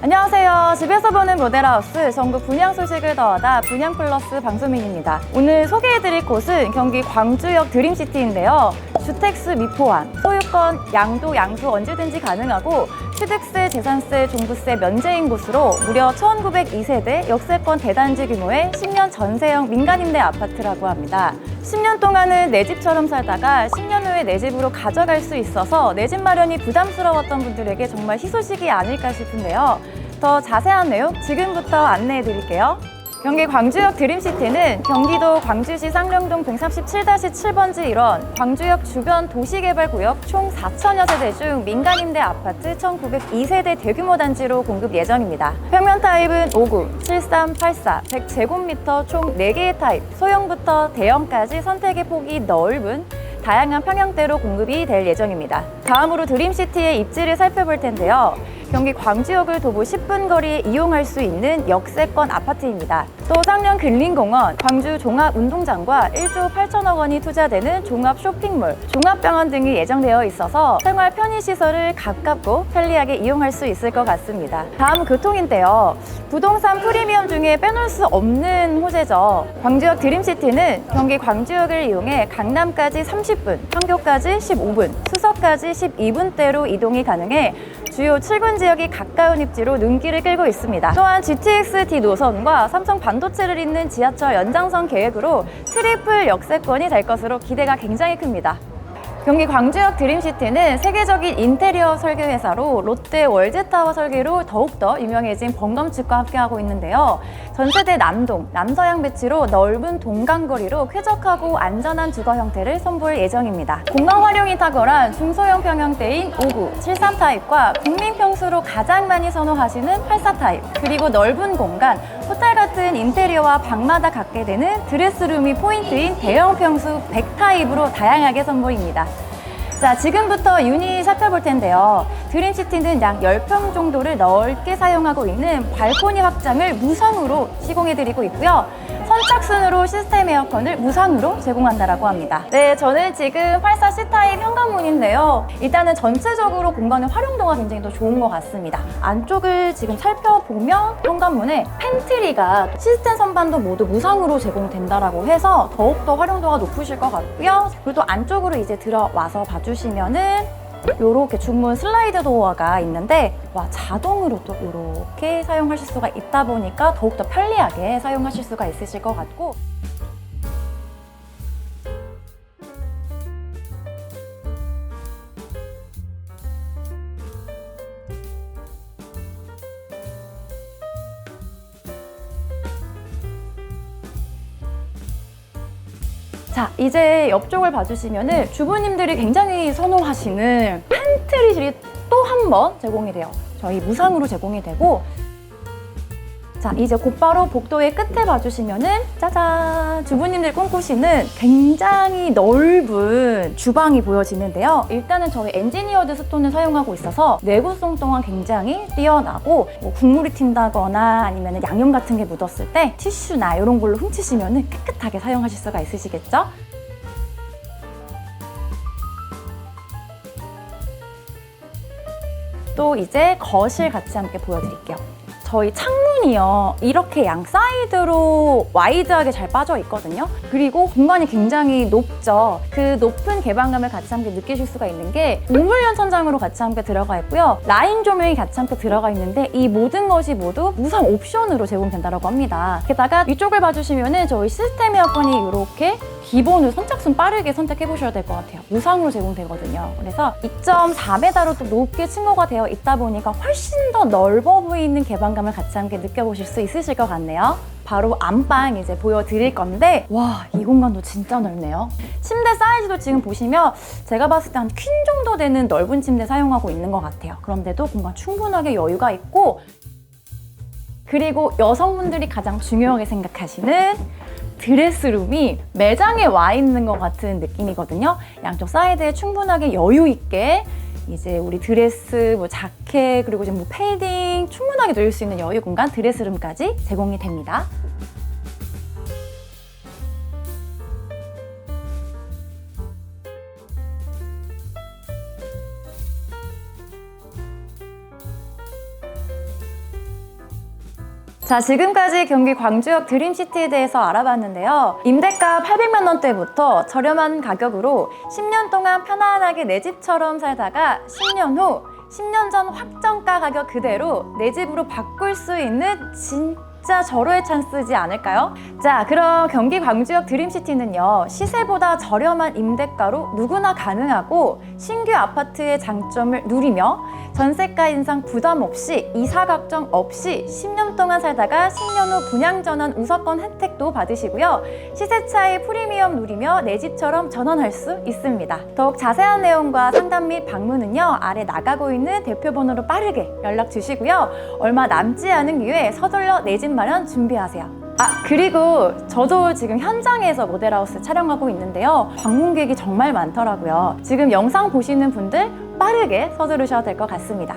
안녕하세요. 집에서 보는 모델하우스 전국 분양 소식을 더하다 분양 플러스 방소민입니다. 오늘 소개해드릴 곳은 경기 광주역 드림시티인데요. 주택수 미포함, 소유권 양도 양수 언제든지 가능하고 취득세, 재산세, 종부세 면제인 곳으로 무려 1902세대 역세권 대단지 규모의 10년 전세형 민간임대 아파트라고 합니다. 10년 동안은 내 집처럼 살다가 10년 후에 내 집으로 가져갈 수 있어서 내 집 마련이 부담스러웠던 분들에게 정말 희소식이 아닐까 싶은데요. 더 자세한 내용 지금부터 안내해 드릴게요. 경기 광주역 드림시티는 경기도 광주시 쌍령동 137-7번지 일원 광주역 주변 도시개발구역 총 4천여 세대 중 민간임대 아파트 1902세대 대규모 단지로 공급 예정입니다. 평면 타입은 59, 73, 84, 100제곱미터 총 4개의 타입, 소형부터 대형까지 선택의 폭이 넓은 다양한 평형대로 공급이 될 예정입니다. 다음으로 드림시티의 입지를 살펴볼 텐데요. 경기 광주역을 도보 10분 거리에 이용할 수 있는 역세권 아파트입니다. 또 쌍령 근린공원, 광주 종합운동장과 1조 8천억 원이 투자되는 종합 쇼핑몰, 종합병원 등이 예정되어 있어서 생활 편의시설을 가깝고 편리하게 이용할 수 있을 것 같습니다. 다음 교통인데요. 부동산 프리미엄 중에 빼놓을 수 없는 호재죠. 광주역 드림시티는 경기 광주역을 이용해 강남까지 30분, 판교까지 15분, 수서까지 12분대로 이동이 가능해 주요 7군 지역이 가까운 입지로 눈길을 끌고 있습니다. 또한 GTX-D 노선과 삼성 반도체를 잇는 지하철 연장선 계획으로 트리플 역세권이 될 것으로 기대가 굉장히 큽니다. 경기 광주역 드림시티는 세계적인 인테리어 설계 회사로 롯데 월드타워 설계로 더욱더 유명해진 번검축과 함께하고 있는데요. 전세대 남동, 남서양 배치로 넓은 동간거리로 쾌적하고 안전한 주거 형태를 선보일 예정입니다. 공간 활용이 탁월한 중소형 평형대인 59, 73 타입과 국민 평수로 가장 많이 선호하시는 84 타입, 그리고 넓은 공간, 같은 인테리어와 방마다 갖게 되는 드레스룸이 포인트인 대형 평수 100 타입으로 다양하게 선보입니다. 자, 지금부터 유닛 살펴볼 텐데요. 드림시티는 약 10평 정도를 넓게 사용하고 있는 발코니 확장을 무상으로 시공해드리고 있고요. 선착순으로 시스템 에어컨을 무상으로 제공한다라고 합니다. 네, 저는 지금 84C 타입 현관문인데요. 일단은 전체적으로 공간의 활용도가 굉장히 더 좋은 것 같습니다. 안쪽을 지금 살펴보면 현관문에 팬트리가 시스템 선반도 모두 무상으로 제공된다라고 해서 더욱더 활용도가 높으실 것 같고요. 그리고 또 안쪽으로 이제 들어와서 봐주시면은 요렇게 중문 슬라이드 도어가 있는데 와 자동으로 또 이렇게 사용하실 수가 있다 보니까 더욱더 편리하게 사용하실 수가 있으실 것 같고 자, 이제 옆쪽을 봐주시면은 주부님들이 굉장히 선호하시는 팬트리실이 또 한 번 제공이 돼요. 저희 무상으로 제공이 되고 자, 이제 곧바로 복도의 끝에 봐주시면은 짜잔! 주부님들 꿈꾸시는 굉장히 넓은 주방이 보여지는데요. 일단은 저희 엔지니어드 스톤을 사용하고 있어서 내구성 또한 굉장히 뛰어나고 뭐 국물이 튄다거나 아니면 양념 같은 게 묻었을 때 티슈나 이런 걸로 훔치시면은 깨끗하게 사용하실 수가 있으시겠죠? 또 이제 거실 같이 함께 보여드릴게요. 저희 창문 이요. 이렇게 양 사이드로 와이드하게 잘 빠져 있거든요. 그리고 공간이 굉장히 높죠. 그 높은 개방감을 같이 함께 느끼실 수가 있는 게 우물연 천장으로 같이 함께 들어가 있고요. 라인 조명이 같이 함께 들어가 있는데 이 모든 것이 모두 무상 옵션으로 제공된다고 합니다. 게다가 이쪽을 봐주시면은 저희 시스템 에어컨이 이렇게 기본으로 선착순 빠르게 선택해 보셔야 될 것 같아요. 무상으로 제공되거든요. 그래서 2.4m로 또 높게 층고가 되어 있다 보니까 훨씬 더 넓어 보이는 개방감을 같이 함께 느 껴보실 수 있으실 것 같네요. 바로 안방 이제 보여드릴 건데 와 이 공간도 진짜 넓네요. 침대 사이즈도 지금 보시면 제가 봤을 때 한 퀸 정도 되는 넓은 침대 사용하고 있는 것 같아요. 그런데도 공간 충분하게 여유가 있고 그리고 여성분들이 가장 중요하게 생각하시는 드레스룸이 매장에 와 있는 것 같은 느낌이거든요. 양쪽 사이드에 충분하게 여유 있게 이제 우리 드레스, 뭐 자켓, 그리고 이제 뭐 패딩 충분하게 넣을 수 있는 여유 공간 드레스룸까지 제공이 됩니다. 자, 지금까지 경기 광주역 드림시티에 대해서 알아봤는데요. 임대가 800만 원대부터 저렴한 가격으로 10년 동안 편안하게 내 집처럼 살다가 10년 후 10년 전 확정가 가격 그대로 내 집으로 바꿀 수 있는 진짜 절호의 찬스지 않을까요? 자, 그럼 경기 광주역 드림시티는요, 시세보다 저렴한 임대가로 누구나 가능하고 신규 아파트의 장점을 누리며 전세가 인상 부담 없이 이사 걱정 없이 10년 동안 살다가 10년 후 분양 전환 우선권 혜택도 받으시고요. 시세 차이 프리미엄 누리며 내 집처럼 전환할 수 있습니다. 더욱 자세한 내용과 상담 및 방문은요. 아래 나가고 있는 대표 번호로 빠르게 연락 주시고요. 얼마 남지 않은 기회에 서둘러 내 집 마련 준비하세요. 아 그리고 저도 지금 현장에서 모델하우스 촬영하고 있는데요. 방문객이 정말 많더라고요. 지금 영상 보시는 분들 빠르게 서두르셔야 될 것 같습니다